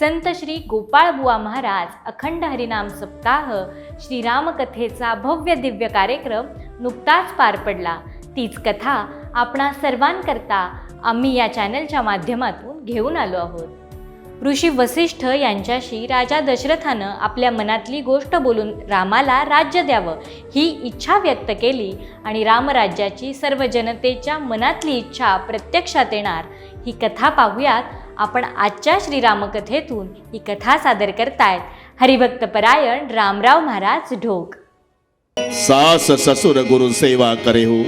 संत श्री गोपाळबुवा महाराज अखंड हरिनाम सप्ताह श्रीरामकथेचा भव्य दिव्य कार्यक्रम नुकताच पार पडला. तीच कथा आपणा सर्वांकरता आम्ही या चॅनलच्या माध्यमातून घेऊन आलो आहोत. ऋषी वसिष्ठ यांच्याशी राजा दशरथानं आपल्या मनातली गोष्ट बोलून रामाला राज्य द्यावं ही इच्छा व्यक्त केली आणि रामराज्याची सर्व जनतेच्या मनातली इच्छा प्रत्यक्षात येणार ही कथा पाहूयात आपण आजच्या श्रीरामकथेतून ही कथा सादर करतायत. हरिभक्तपरायण रामराव महाराज ढोक. सास ससुर गुरु सेवा करे हो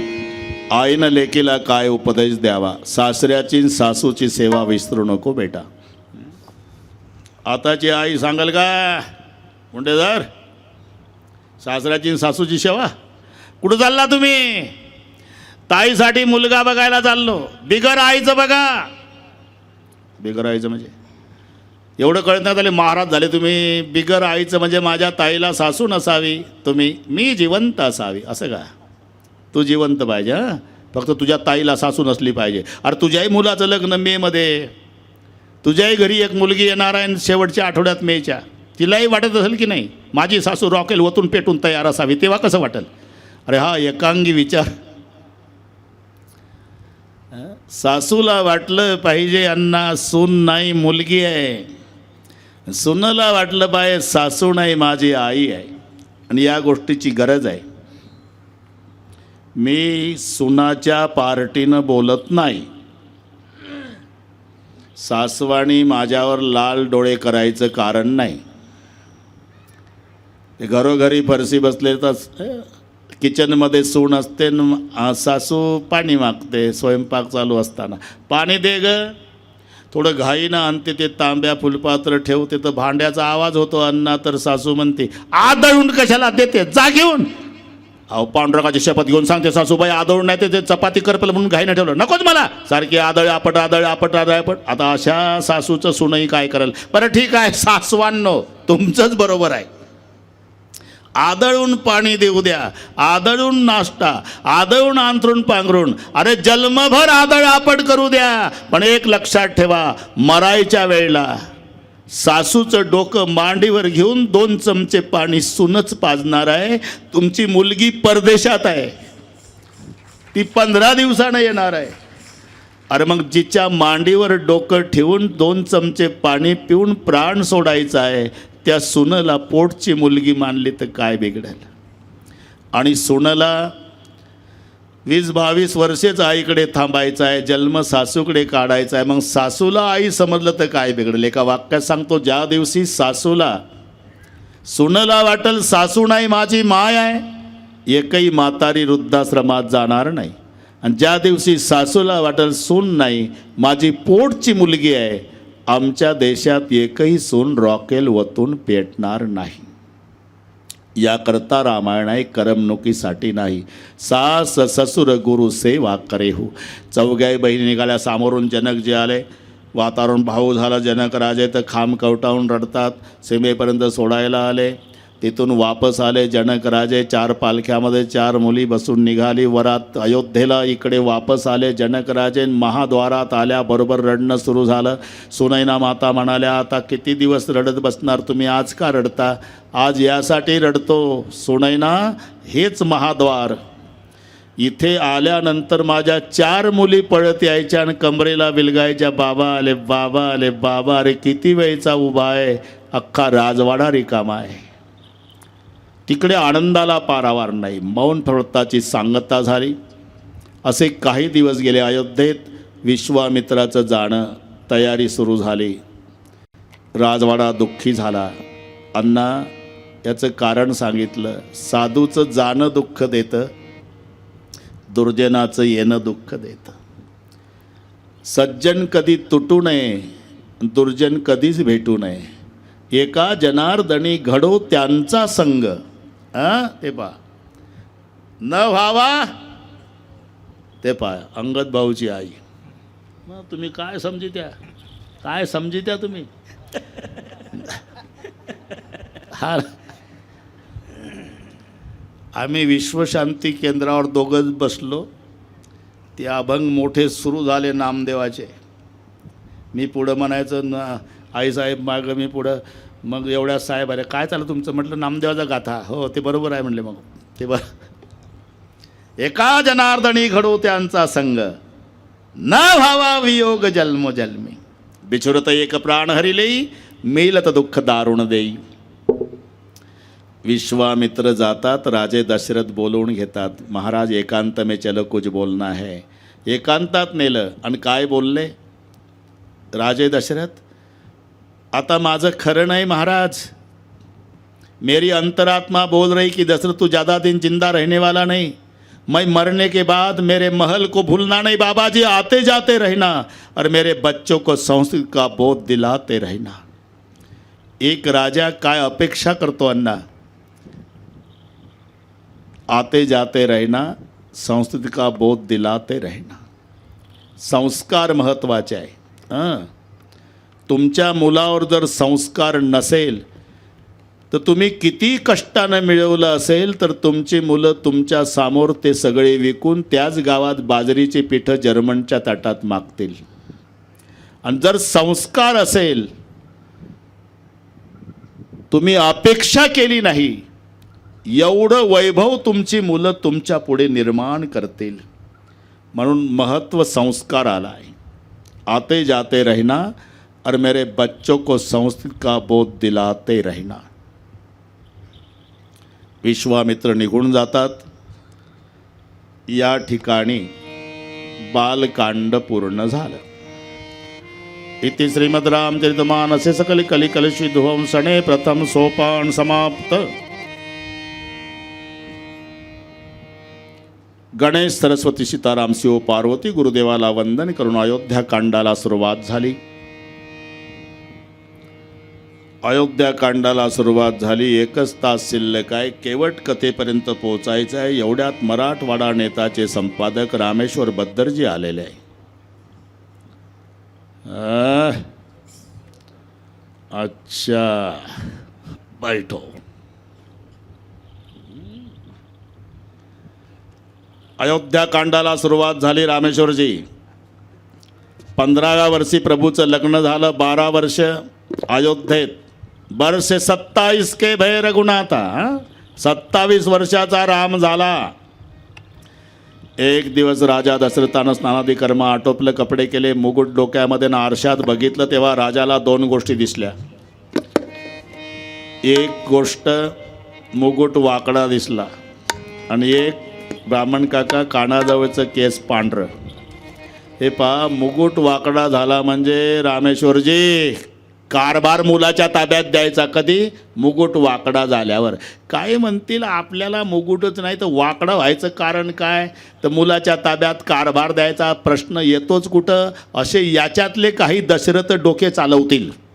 आईन लेकीला काय उपदेश द्यावा? सासऱ्याची सासूची सेवा विसरू नको बेटा. आताची आई सांगाल का? मुंडेदार सासऱ्याची सासूची सेवा? कुठं चालला तुम्ही? ताईसाठी मुलगा बघायला चाललो. बिगर आईचं बघा. बिगर आईचं म्हणजे. एवढं कळण्यात आले महाराज झाले तुम्ही बिगर आईचं म्हणजे माझ्या ताईला सासू नसावी तुम्ही मी जिवंत असावी. असं का? तू जिवंत पाहिजे हां? फक्त तुझ्या ताईला सासू नसली पाहिजे. अरे तुझ्याही मुलाचं लग्न मेमध्ये तुझ्याही घरी एक मुलगी येणार आहे शेवटच्या आठवड्यात मेच्या. तिलाही वाटत असेल की नाही? माझी सासू रॉकेल वतून पेटून तयार असावी तेव्हा कसं वाटेल? अरे हा एकांगी विचार सासूला वाटलं पाहिजे अण्णा सून नाही मुलगी आहे. सुनाला वाटलं पाहिजे सासू नाही माझी आई आहे. आणि या गोष्टीची गरज आहे. मी सुनाच्या पार्टीनं बोलत नाही. सासवाणी माझ्यावर लाल डोळे करायचं कारण नाही. ते घरोघरी फरशी बसले तर किचनमध्ये सून असते न सासू पाणी मागते स्वयंपाक चालू असताना. पाणी दे ग. थोडं घाईनं आणते ते तांब्या फुलपात्र ठेवते तर भांड्याचा आवाज होतो अण्णा तर सासू म्हणते आदळून कशाला देते? जा घेऊन. अहो पांडुरकाची शपथ घेऊन सांगते सासूबाई आदळून नाही ते- ते चपाती करपल म्हणून घाईनं ठेवलं. नकोच मला. सारखी आदळ आपट आदळ आपट आदळ आपट. आता अशा सासूचं सुनही काय करेल? बरं ठीक आहे सासवांनो तुमचंच बरोबर आहे. आदळून पाणी देऊ द्या आदळून नाश्ता आदळून अंथरून पांघरून. अरे जन्मभर आदळ आपट करू द्या पण एक लक्षात ठेवा मरायच्या वेळेला सासूचं डोकं मांडीवर घेऊन दोन चमचे पाणी सुनच पाजणार आहे. तुमची मुलगी परदेशात आहे. ती पंधरा दिवसानं येणार आहे. अरे मग जिच्या मांडीवर डोकं ठेवून दोन चमचे पाणी पिऊन प्राण सोडायचा आहे त्या सुनला पोटची मुलगी मानली तर काय बिघडेल? आणि सुनला वीस बावीस वर्षेच आईकडे थांबायचं आहे जन्म सासूकडे काढायचा आहे मग सासूला आई समजलं तर काय बिघडेल? एका वाक्यात सांगतो ज्या दिवशी सासूला सुनला वाटल सासू नाही माझी माय आहे एकही म्हातारी वृद्धाश्रमात जाणार नाही. आणि ज्या दिवशी सासूला वाटल सून नाही माझी पोटची मुलगी आहे आमच्या देशात एकही सून रॉकेल वतून पेटणार नाही. याकरता रामायण आहे करमणुकीसाठी नाही. सास ससुर गुरु सेवा करे हो चौघ्याही बहिणी निघाल्या सामोरून जनक जे आले. वातावरण भाऊ झालं जनक राजे तर खांब कवटावून रडतात. सीमेपर्यंत सोडायला आले. तिथून वापस आले जनक राजे चार पालख्यामध्ये चार मुली बसून निघाली. वरात अयोध्येला इकडे वापस आले जनक राजे. महाद्वारात आल्याबरोबर रडणं सुरू झालं. सुनैना माता म्हणाल्या आता किती दिवस रडत बसणार तुम्ही? आज का रडता? आज यासाठी रडतो. सुनैना हेच महाद्वार. इथे आल्यानंतर माझ्या चार मुली पळत यायच्या आणि कमरेला विलगायच्या. बाबा आले बाबा आले बाबा अरे किती वेळचा उभा आहे? अख्खा राजवाडा रिकामा आहे. तिकडे आनंदाला पारावार नाही. मौन व्रताची सांगता झाली. असे काही दिवस गेले अयोध्येत विश्वामित्राचं जाणं तयारी सुरू झाली. राजवाडा दुःखी झाला. अण्णा याचं कारण सांगितलं. साधूचं जाणं दुःख देतं. दुर्जनाचं येणं दुःख देतं. सज्जन कधी तुटू नये दुर्जन कधीच भेटू नये. एका जनार्दनी घडो त्यांचा संग. हा? ते पहा. न व्हावा ते पहा अंगद भाऊची आई. मग तुम्ही काय समजित्या? काय समजित्या तुम्ही? हा आम्ही विश्वशांती केंद्रावर दोघंच बसलो. ते अभंग मोठे सुरू झाले नामदेवाचे. मी पुढं म्हणायचं ना आईसाहेब मागं मी पुढं मग एवढ्या साहेब अरे काय चाललं तुमचं? म्हटलं नामदेवाचा गाथा. हो ते बरोबर आहे म्हणले मग. ते बर. एका जनार्दनी घडो त्यांचा संग. न व्हावा वियोग जन्मोजन्मी बिछुरत एक प्राण हरिलेई मेलत दुःख दारुण देई. विश्वामित्र जातात राजे दशरथ बोलवून घेतात. महाराज एकांत में चलो कुछ बोलणं है. एकांतात नेलं आणि काय बोलले? राजे दशरथ? आता माझं खरं नाही महाराज. मेरी अंतरात्मा बोल रही कि दशरथ, तू ज़्यादा दिन ज़िंदा रहने वाला नहीं। मैं मरने के बाद मेरे महल को भूलना नहीं बाबा जी आते जाते रहना और मेरे बच्चों को संस्कृत का बोध दिलाते रहना। एक राजा काय अपेक्षा करतो अन्ना। आते जाते रहना, संस्कृत का बोध दिलाते रहना। संस्कार महत्त्वाचे आहे हाँ। तुमच्या मुलावर जर संस्कार नसेल तर तुम्ही किती कष्टानं मिळवलं असेल तर तुमची मुलं तुमच्यासमोर ते सगळे विकून त्याच गावात बाजरीची पिठं जर्मनच्या ताटात मागतील. आणि जर संस्कार असेल तुम्ही अपेक्षा केली नाही एवढं वैभव तुमची मुलं तुमच्यापुढे निर्माण करतील. म्हणून महत्त्व संस्कार आला आहे आते जाते रहना और मेरे बच्चों को संस्कृत का बोध दिलाते रहना। विश्वामित्र निघून जातात। या ठिकाणी बालकांड पूर्ण झालं। इति श्रीमद रामचरितमानसे सकल कली कलशी ध्वंसणे प्रथम सोपान समाप्त। गणेश सरस्वती सीताराम शिव पार्वती गुरुदेवाला वंदन करून अयोध्या कांडाला सुरुवात झाली। अयोध्याकांडाला सुरुवात झाली. एकच तास शिल्लक आहे. केवट कथेपर्यंत पोहोचायचं आहे. एवढ्यात मराठवाडा नेताचे संपादक रामेश्वर बद्दरजी आलेले आहे. अच्छा. बैठो. अयोध्याकांडाला सुरुवात झाली रामेश्वरजी. पंधराव्या वर्षी प्रभूचं लग्न झालं. बारा वर्ष अयोध्येत. वर्ष सत्तावीस के भय रघुनाथा सत्तावीस वर्षाचा राम झाला. एक दिवस राजा दशरथानं स्नानादी कर्म आटोपलं कपडे केले मुकुट डोक्यामध्ये ना आरशात बघितलं तेव्हा राजाला दोन गोष्टी दिसल्या. एक गोष्ट मुकुट वाकडा दिसला. आणि एक ब्राह्मण काका कानाजवळचं केस पांढरं. हे पहा मुकुट वाकडा झाला म्हणजे रामेश्वरजी! कारभार मुलाच्या ताब्यात द्यायचा कधी? मुकुट वाकडा झाल्यावर. काय म्हणतील आपल्याला मुकुटच नाही तर वाकडं व्हायचं कारण काय? तर मुलाच्या ताब्यात कारभार द्यायचा प्रश्न येतोच कुठं? असे याच्यातले काही दशरथ डोके चालवतील.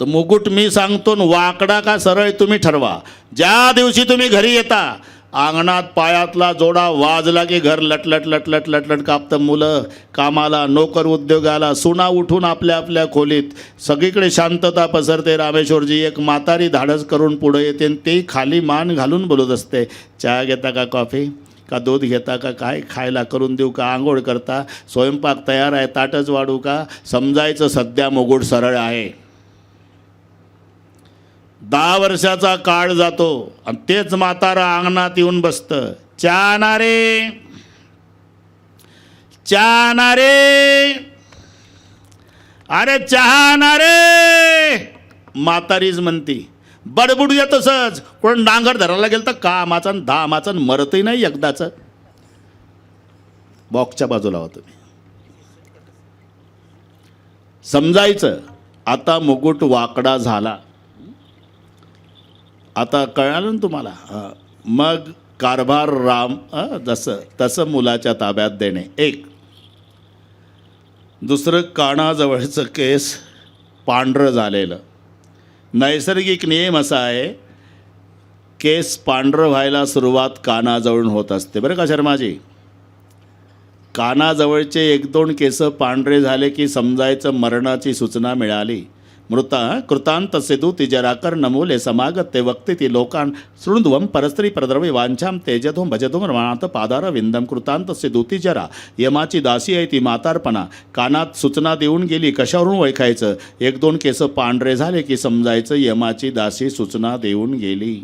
तर मुकुट मी सांगतो वाकडा का सरळ तुम्ही ठरवा. ज्या दिवशी तुम्ही घरी येता अंगणात पायातला जोडा वाजला की घर लटलट लटलट लटलट कापतं मुलं. कामाला नोकर उद्योगाला सुना उठून आपल्या आपल्या खोलीत. सगळीकडे शांतता पसरते रामेश्वरजी. एक म्हातारी धाडस करून पुढं येते आणि ते खाली मान घालून बोलत असते चहा घेता का कॉफी? का दूध घेता का? काय खायला करून देऊ का? आंघोळ करता? स्वयंपाक तयार आहे? ताटच वाढू का? समजायचं सध्या मुगुट सरळ आहे. दहा वर्षाचा काळ जातो आणि तेच म्हातारा अंगणात येऊन बसतं. चहा रे चहा रे अरे चहा रे म्हातारीच म्हणती. बडबुडूया तसंच कोण डांगर धरायला गेलं तर कामाचा न धामाचा माचन मरतही नाही एकदाचं बॉक्सच्या बाजूला होतं मी. समजायचं. आता मुकुट वाकडा झाला. आता कळालं ना तुम्हाला? हां. मग कारभार राम जसं तसं मुलाच्या ताब्यात देणे. एक. दुसरं कानाजवळचं केस पांढरं झालेलं. नैसर्गिक नियम असा आहे केस पांढरं व्हायला सुरुवात कानाजवळून होत असते. बरं का शर्माजी? कानाजवळचे एक दोन केस पांढरे झाले की समजायचं मरणाची सूचना मिळाली. मृता कृतांतस्य सेतू तिजराकर नमूले समागत ते वक्ते ती लोकान शृण्वम परस्त्री प्रद्रवी वांछाम तेजधुम भजधुम रमाणात पादार विंदम कृतांत यमाची दासी आहे ती मातारपणा कानात सूचना देऊन गेली कशावरून ओळखायचं एक दोन केस पांढरे झाले की समजायचं यमाची दासी सूचना देऊन गेली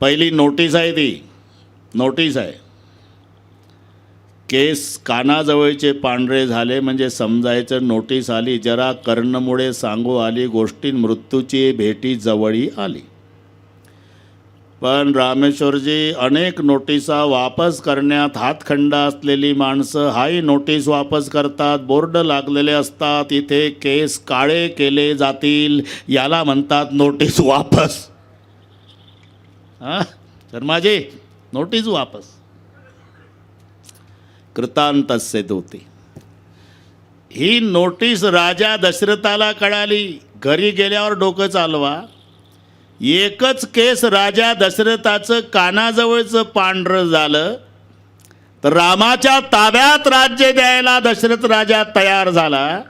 पहिली नोटीस आहे ती नोटीस आहे केस कानाजवळचे पांढरे झाले म्हणजे समजायचं नोटीस आली जरा कर्णमुळे सांगू आली गोष्टी मृत्यूची भेटी जवळी आली. पण रामेश्वरजी अनेक नोटिसा वापस करण्यात हातखंडा असलेली माणसं हाही नोटीस वापस करतात बोर्ड लागलेले असतात इथे केस काळे केले जातील याला म्हणतात नोटीस वापस. हां? शर्माजी नोटीस वापस. कृतांतस्य दोते। ही नोटीस राजा दशरथाला कळाली घरी गेल्यावर डोकं चालवा। एकच केस राजा दशरथाचं कानाजवळचं पांढरं झालं तर रामाच्या ताब्यात राज्य द्यायला दशरथ राजा तयार झाला।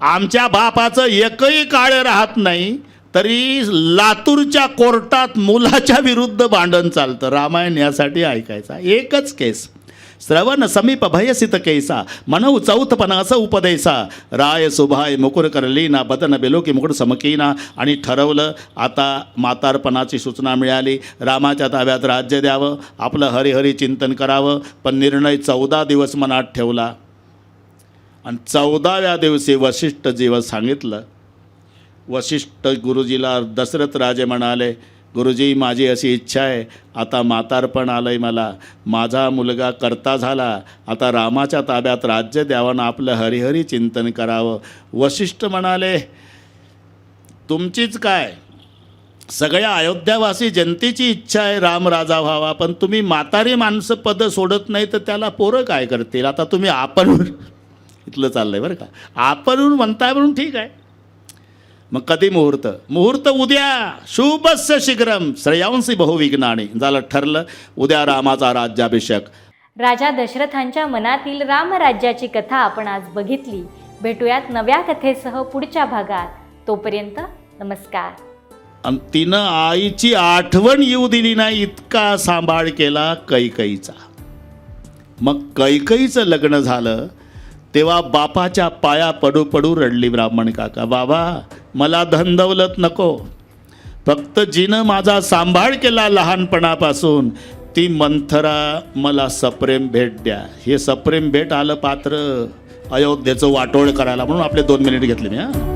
आमच्या बापाचं एकही काळ राहत नाही तरी लातूरच्या कोर्टात मुलाच्या विरुद्ध भांडण चालतं। रामायण यासाठी ऐकायचा एकच केस। श्रवण समीप भयसित कैसा मनऊ चौथपण उपदेसा राय सुभाय मुकुर करलीना बदन बेलोकी मुकुट समकीना आणि ठरवलं आता म्हातारपणाची सूचना मिळाली रामाच्या ताब्यात राज्य द्यावं आपलं हरिहरी चिंतन करावं पण निर्णय चौदा दिवस मनात ठेवला आणि चौदाव्या दिवशी वशिष्ठ जीव सांगितलं वशिष्ठ गुरुजीला दशरथ राजे म्हणाले गुरुजी माझी अशी इच्छा आहे. आता म्हातारपण आलं आहे मला. माझा मुलगा करता झाला. आता रामाच्या ताब्यात राज्य द्यावं ना आपलं हरिहरी चिंतन करावं. वशिष्ठ म्हणाले तुमचीच काय? सगळ्या अयोध्यावासी जनतेची इच्छा आहे राम राजा व्हावा पण तुम्ही म्हातारी माणसं पद सोडत नाही तर त्याला पोरं काय करतील? आता तुम्ही आपण इथलं चाललं आहे बरं का. आपण म्हणताय म्हणून ठीक आहे. मग कधी मुहूर्त? मुहूर्त उद्या. शुभस्य शीघ्रम श्रेयांसी बहुविघ्नाने झालं ठरलं. उद्या रामाचा राज्याभिषेक. राजा दशरथांच्या मनातील रामराज्याची कथा आपण आज बघितली. भेटूयात नव्या कथेसह पुढच्या भागात. तोपर्यंत नमस्कार. आणि तिनं आईची आठवण येऊ दिली नाही इतका सांभाळ केला कैकईचा. मग कैकईचं लग्न झालं. तेव्हा बापाच्या पाया पडू पडू रडली ब्राह्मण काका. बाबा मला धन दौलत नको. फक्त जिनं माझा सांभाळ केला लहानपणापासून ती मंथरा मला सप्रेम भेट द्या. हे सप्रेम भेट आलं पात्र अयोध्येचं वाटोळ करायला म्हणून आपले दोन मिनिट घेतले मी हां.